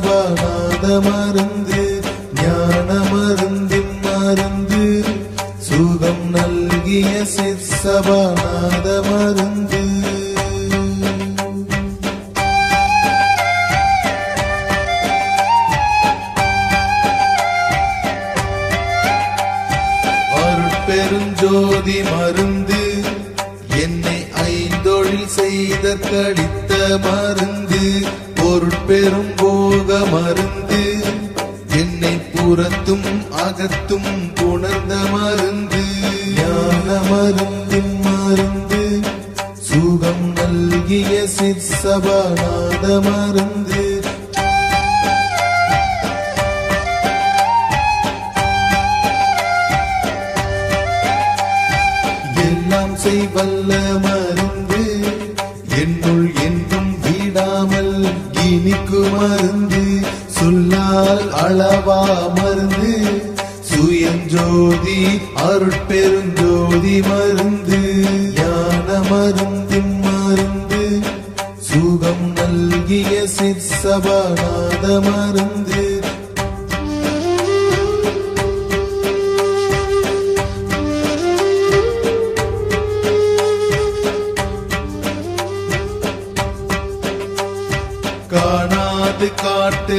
சபாநாத மருந்து ஞான மருந்தின் மருந்து சுகம் நல்கிய சிற்சபாநாத மருந்து பெருஞ்சோதி மருந்து என்னை ஐந்தொழில் செய்த கடித்த மருந்து. பொருட்பெரும் போக மருந்து என்னை புறத்தும் அகத்தும் புணர்ந்த மருந்து. ஞான மருந்தின் மருந்து சுகம் நல்கிய சிற்சபாநாத மருந்து. எல்லாம் செய்வல்ல இனிக்கு மருந்து சொல்லால் அளவா மருந்து. சுயஞ்சோதி அருட்பெருஞ்சோதி மருந்து. ஞான மருந்தின் மருந்து. சுகம் நல்கிய சிற்சபாநாத மருந்து.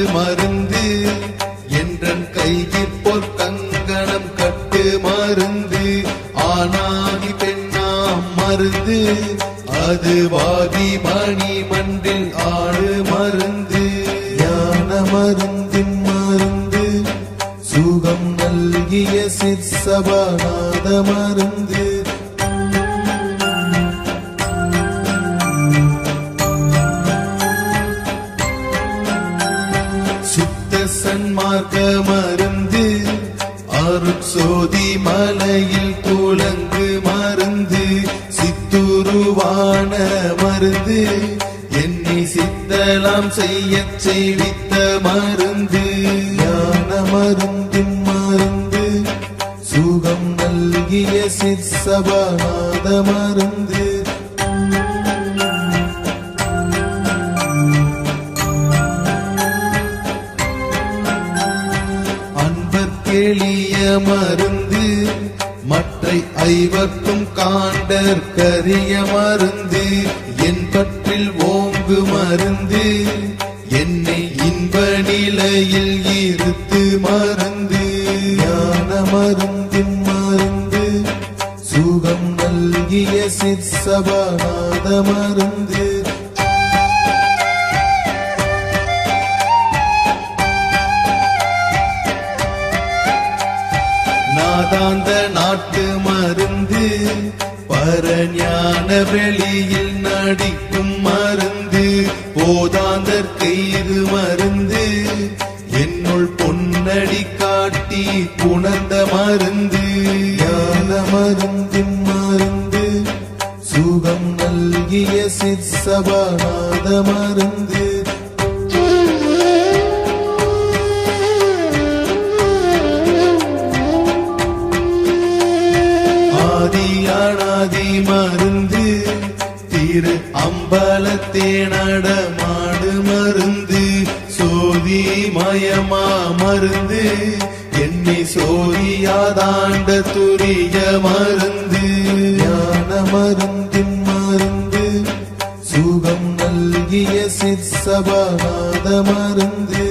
மருந்து செய்வித்த மருந்து. ஞான மருந்தின் மருந்து. சுகம் நல்கிய சிற்சபாநாத மருந்து. அன்பர்க்கெளிய மருந்து. மற்றை ஐவர்க்கும் காண்டற்கரிய மருந்து. என் பற்றில் ஓங்கு மருந்து. என்னை இன்ப நிலையில் இருத்து மறந்து ஞான மருந்தின் மருந்து சுகம் நல்கிய சிற்சபாநாத மருந்து. நாதாந்த நாட்டு மருந்து பரஞான வெளியில் நடிக்கும் போதாந்தர் இது மருந்து. என்னுள் பொன்னடி காட்டி புணர்ந்த மருந்து. ஞான மருந்தின் மருந்து. சுகம் நல்கிய சிற்சபாநாத மருந்து. ஆதியானாதி மருந்து. திரு அம்பலத்தே நடமாடு மருந்து சோதி மயமா மருந்து. என்னை சோதியாதாண்ட துரிய மருந்து. ஞான மருந்தின் மருந்து சுகம் நல்கிய சிற்சபாநாத மருந்து.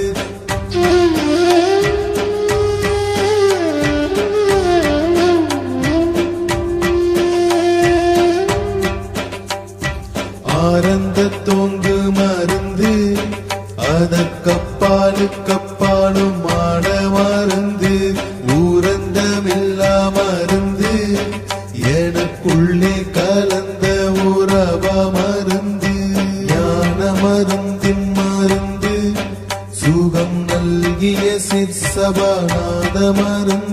ஆரந்த தோங்கு மருந்து அதற்கப்பாலு கப்பாலும் ஆட மருந்து ஊரந்தமில்லா மருந்து எனக்குள்ளே கலந்த உறவ மருந்து ஞான மருந்தின் மருந்து சுகம் நல்கிய சிற்சபாநாத மருந்து.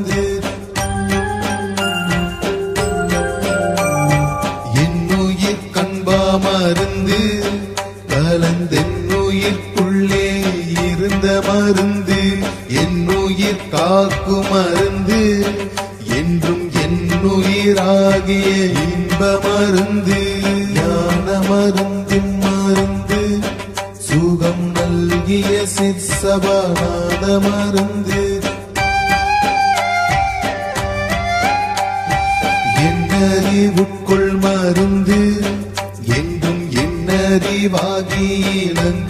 இருந்த மருந்து என்னுயிர் காக்கு மருந்து என்றும் என்னுயிராகிய இன்ப மருந்து. ஞான மருந்தின் மருந்து சுகம் நல்கிய சிற்ச மருந்து. என்னறிவுட்கொள் மருந்து என்றும் என்னறிவாகி இலங்கு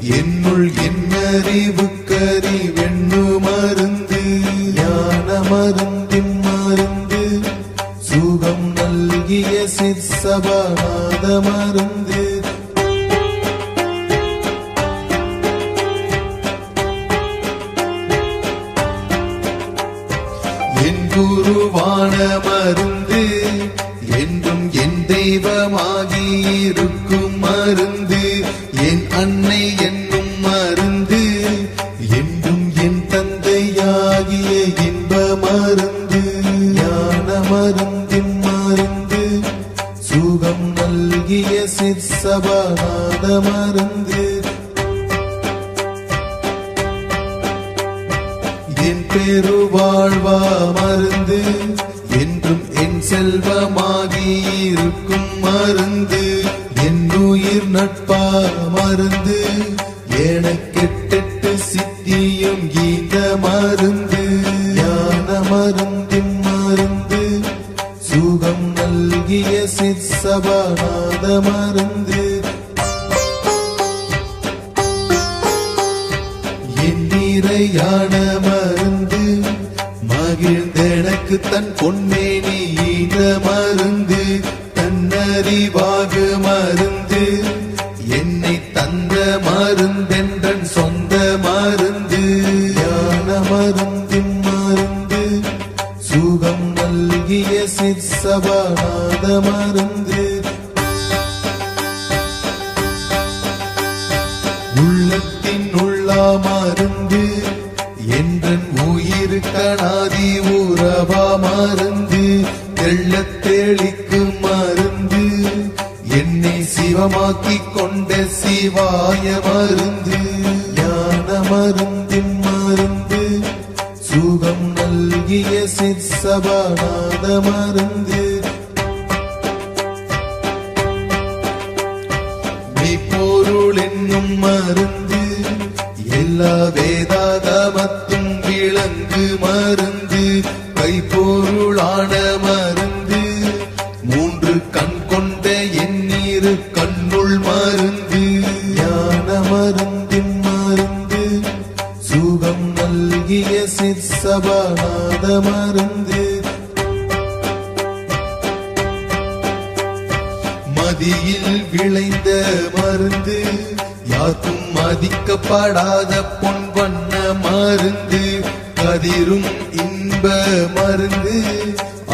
என்னுள் என்னறிவு கறி வெண்ணு மருந்து. ஞான மருந்தின் மருந்து. சுகம் நல்கிய சிற்சபாநாத மருந்து. சிற்சபாநாத மருந்து என் பெருவாழ்வா மருந்து. என்றும் என் செல்வமாகி இருக்கும் மருந்து. என் உயிர் நட்பா மருந்து. எனக்கெட்டெட்டு சித்தியும் கீத மருந்து. ஞான மருந்தின் மருந்து. சுகம் நல்கிய சிற்சபாநாத மருந்து. எல்லா வேதாகமத்தும் விளங்கு மருந்து. கைப்பொருளான மருந்து கதிரும் இன்ப மருந்து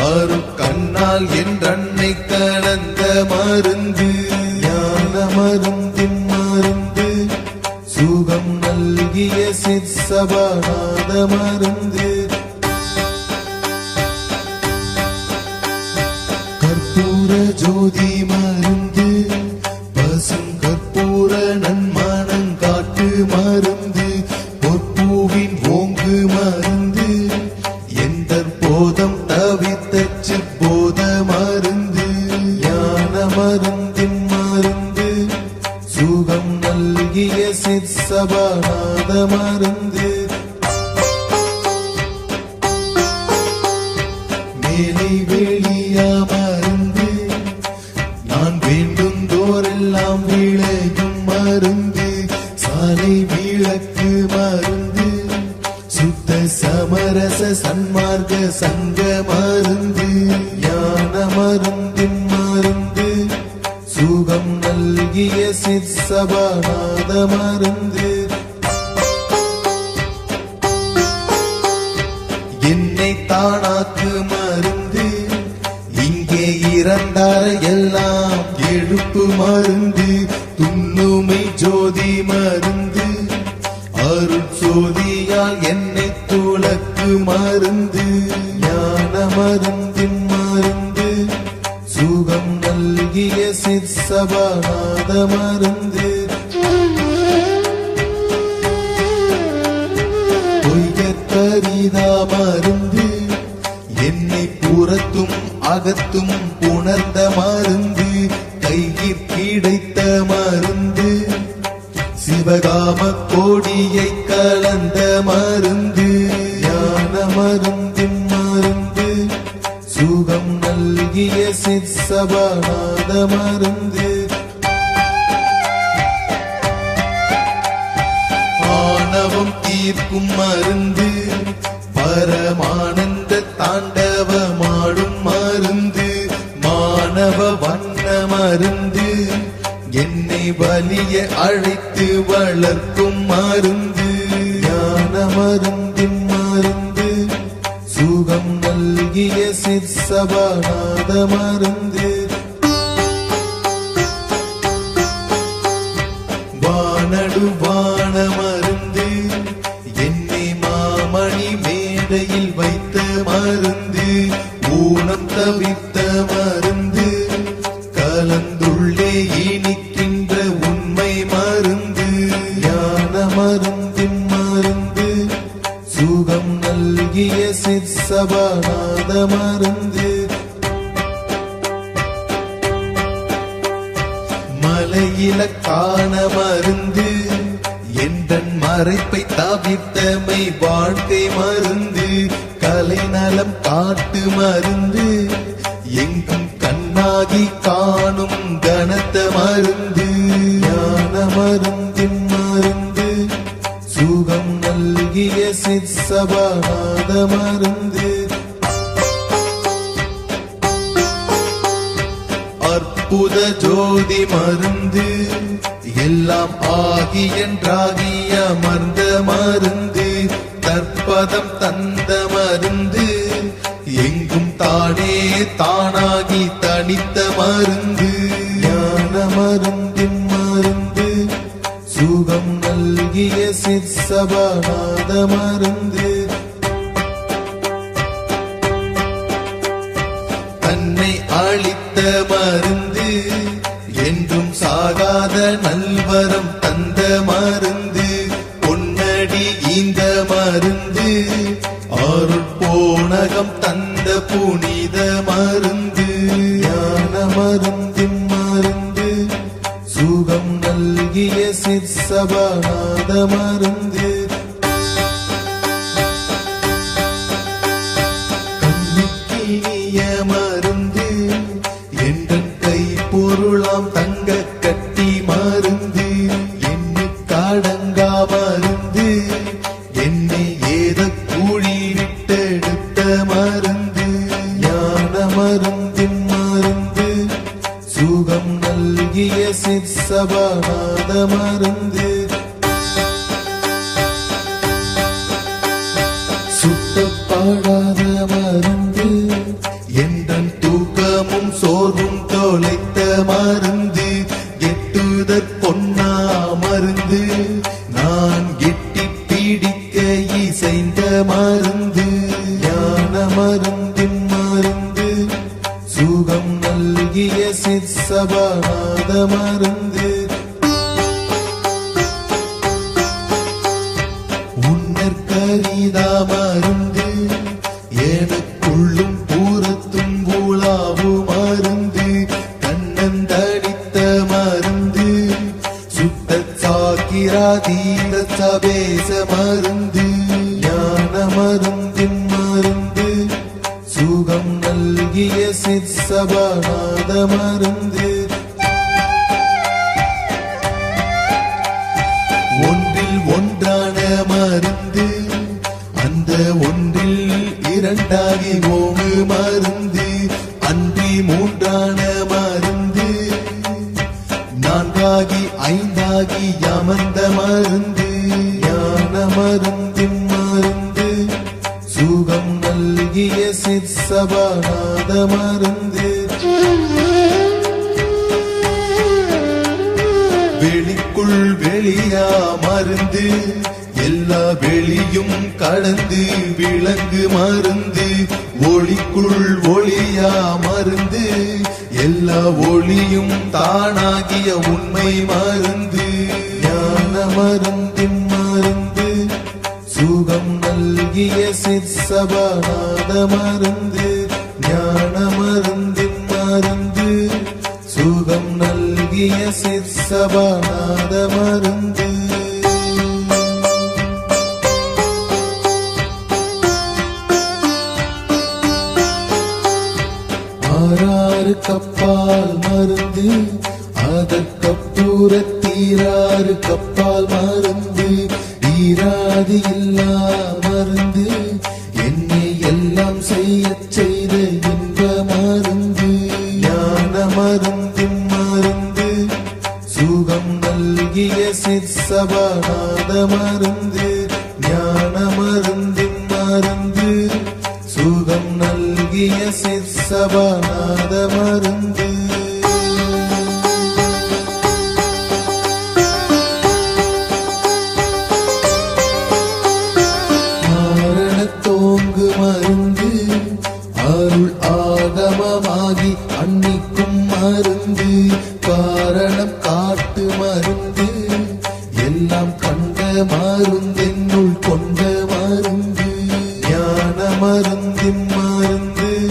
ஆறு கண்ணால் என்றன்னை கலந்த மருந்து. ஞான மருந்தின் மருந்து சுகம் நல்கிய சிற்சபாநாத மருந்து. போதம் போத மருந்து ஞான மருந்தின் மருந்து சுகம் நல்கிய சிற்சபாநாத மருந்து. ஆகிய சிற்சபாநாத மருந்து என்னை தானாக்கு மருந்து. இங்கே இறந்தார எல்லாம் எழுப்பு மருந்து. துண்ணுமை ஜோதி மருந்து. அருட்சோதியால் என்னை துளக்கு மருந்து. ஞான மருந்து சிற்சபாநாத மருந்து பொய்யத்தரிதா மருந்து. என்னை புறத்தும் அகத்தும் உணர்ந்த மருந்து. மருந்து. பரமானந்த தாண்டவமாடும் மருந்து. மாணவ வண்ண மருந்து. என்னை வலிய அழைத்து வளர்க்கும் மருந்து. ஞான மருந்தின் மருந்து. சுகம் நல்கிய சிற்சபாநாத மருந்து. ஊனம் சிற்சபாநாத மருந்து அற்புத ஜோதி மருந்து. எல்லாம் ஆகி என்றாகி அமர்ந்த மருந்து. தற்பதம் தந்த மருந்து. எங்கும் தானே தானாகி தனித்த மருந்து. ஞான மருந்தின் மருந்து. சுகம் நல்கிய சிற்சபாநாத மருந்து ஆகி யமந்த மருந்து ஞான மருந்தின் மருந்து சுகம் நல்கிய சிற்சபாநாத மருந்து. வெளிக்குள் வெளியா மருந்து எல்லா வெளியும் கடந்து விளங்கு மருந்து ஒளிக்குள் ஒளியா மருந்து எல்லா ஒளியும் தானாகிய உண்மை மருந்து. ஞான மருந்தின் மருந்து. சுகம் நல்கிய சிற்சபாநாத மருந்து. ஞான மருந்தின் மருந்து. சுகம் நல்கிய சிற்சபாநாத மருந்து. எல்லாம் செய்த இன்ப மருந்து. ஞான மருந்தின் மருந்து. சுகம் நல்கிய சிற்சபாநாத மருந்து. மருந்து காரணம் காட்டு மருந்து. எல்லாம் கண்ட மருந்தென்னுள் கொண்ட மருந்து. ஞான மருந்தின் மருந்து.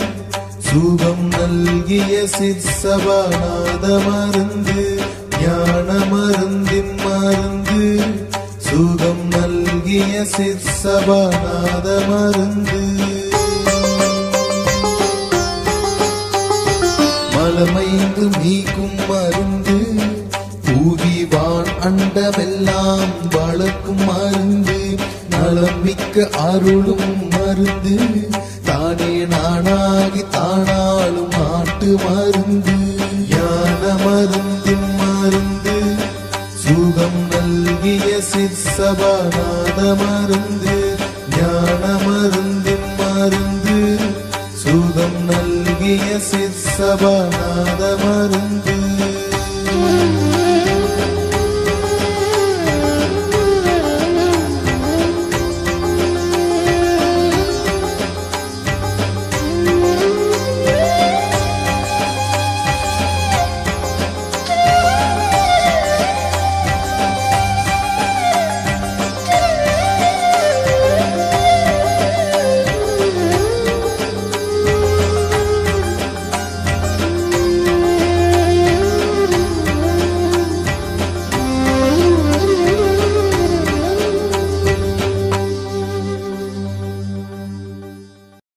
சுகம் நல்கிய சிற்சபாநாத மருந்து. ஞான மருந்தின் மருந்து. சுகம் நல்கிய சிற்சபாநாத மருந்து. அண்டமெல்லாம் வளர்க்கும் மருந்து நலமிக்க அருளும் மருந்து. தானே நானாகி தானாலும் ஆட்டு மருந்து. ஞான மருந்தின் மருந்து சுகம் நல்கிய சிற்சபாநாத மருந்து. ஞான மருந்தின் மருந்து சுகம் நல்கிய சிற்சபாநாத மருந்து